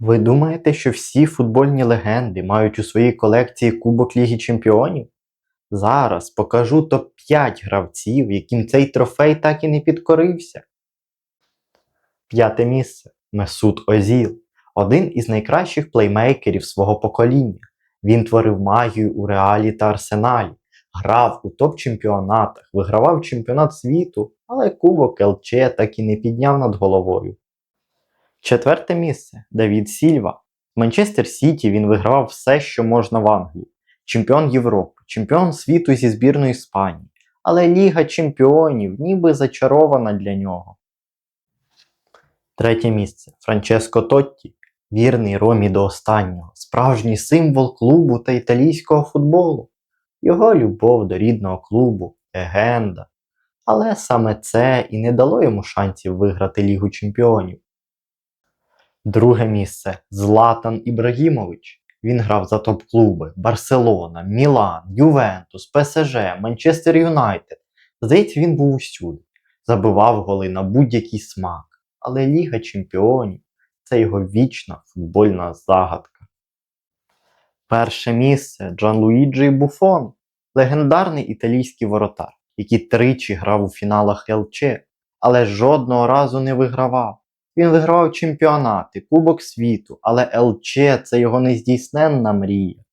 Ви думаєте, що всі футбольні легенди мають у своїй колекції Кубок Ліги Чемпіонів? Зараз покажу топ-5 гравців, яким цей трофей так і не підкорився. П'яте місце Месут Озіл, один із найкращих плеймейкерів свого покоління. Він творив магію у Реалі та Арсеналі, грав у топ-чемпіонатах, вигравав чемпіонат світу, але Кубок ЛЧ так і не підняв над головою. Четверте місце Давід Сільва. В Манчестер Сіті він вигравав все, що можна в Англії. Чемпіон Європи, чемпіон світу зі збірної Іспанії. Але Ліга Чемпіонів ніби зачарована для нього. Третє місце Франческо Тотті. Вірний Ромі до останнього, справжній символ клубу та італійського футболу. Його любов до рідного клубу, легенда. Але саме це і не дало йому шансів виграти Лігу Чемпіонів. Друге місце Златан Ібрагімович. Він грав за топ-клуби Барселона, Мілан, Ювентус, ПСЖ, Манчестер Юнайтед. Здається, він був усюди. Забивав голи на будь-який смак. Але Ліга Чемпіонів це його вічна футбольна загадка. Перше місце Джан Луїджі Буфон, легендарний італійський воротар, який тричі грав у фіналах ЛЧ, але жодного разу не вигравав. Він вигравав чемпіонати, Кубок світу, але ЛЧ це його нездійсненна мрія.